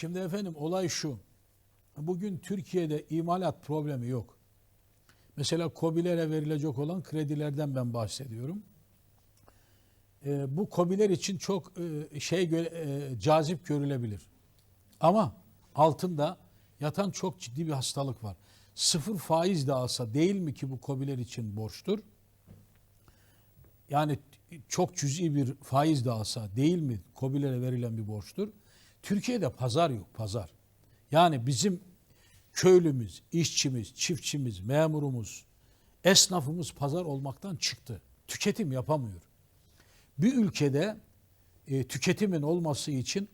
Şimdi efendim olay şu. Bugün Türkiye'de imalat problemi yok. Mesela KOBİ'lere verilecek olan kredilerden ben bahsediyorum. Ee, bu KOBİ'ler için çok e, şey gö- e, cazip görülebilir. Ama altında yatan çok ciddi bir hastalık var. Sıfır faiz de alsa değil mi ki bu KOBİ'ler için borçtur? Yani çok cüzi bir faiz de alsa değil mi KOBİ'lere verilen bir borçtur? Türkiye'de pazar yok, pazar. Yani bizim köylümüz, işçimiz, çiftçimiz, memurumuz, esnafımız pazar olmaktan çıktı. Tüketim yapamıyor. Bir ülkede e, tüketimin olması için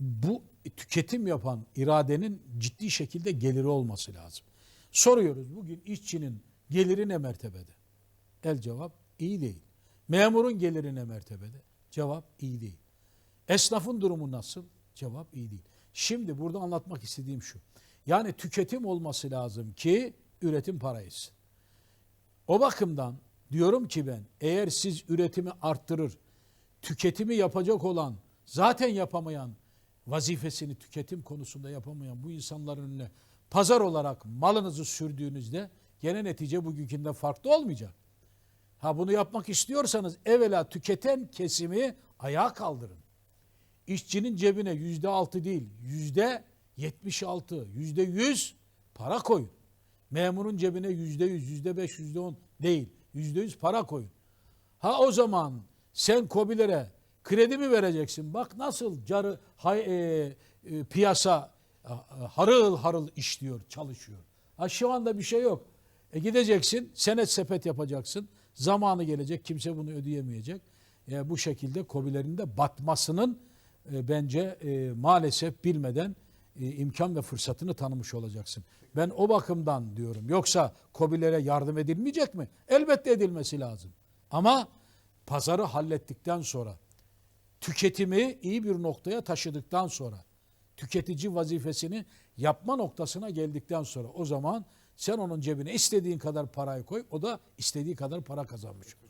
bu tüketim yapan iradenin ciddi şekilde geliri olması lazım. Soruyoruz bugün işçinin geliri ne mertebede? El cevap iyi değil. Memurun geliri ne mertebede? Cevap iyi değil. Esnafın durumu nasıl? Cevap iyi değil. Şimdi burada anlatmak istediğim şu. Yani tüketim olması lazım ki üretim para etsin. O bakımdan diyorum ki ben eğer siz üretimi arttırır, tüketimi yapacak olan, zaten yapamayan, vazifesini tüketim konusunda yapamayan bu insanların önüne pazar olarak malınızı sürdüğünüzde gene netice bugünkünden farklı olmayacak. Ha bunu yapmak istiyorsanız evvela tüketen kesimi ayağa kaldırın. İşçinin cebine yüzde altı değil, yüzde yetmiş altı, yüzde yüz para koyun. Memurun cebine yüzde yüz, yüzde beş, yüzde on değil, yüzde yüz para koyun. Ha o zaman sen kobilere kredi mi vereceksin? Bak nasıl carı hay, e, e, piyasa e, harıl harıl işliyor, çalışıyor. Ha şu anda bir şey yok. E gideceksin, senet sepet yapacaksın. Zamanı gelecek, kimse bunu ödeyemeyecek. E, bu şekilde kobilerin de batmasının e, bence e, maalesef bilmeden e, imkan ve fırsatını tanımış olacaksın. Ben o bakımdan diyorum. Yoksa kobilere yardım edilmeyecek mi? Elbette edilmesi lazım. Ama pazarı hallettikten sonra, tüketimi iyi bir noktaya taşıdıktan sonra, tüketici vazifesini yapma noktasına geldikten sonra o zaman sen onun cebine istediğin kadar parayı koy, o da istediği kadar para kazanmış. olur.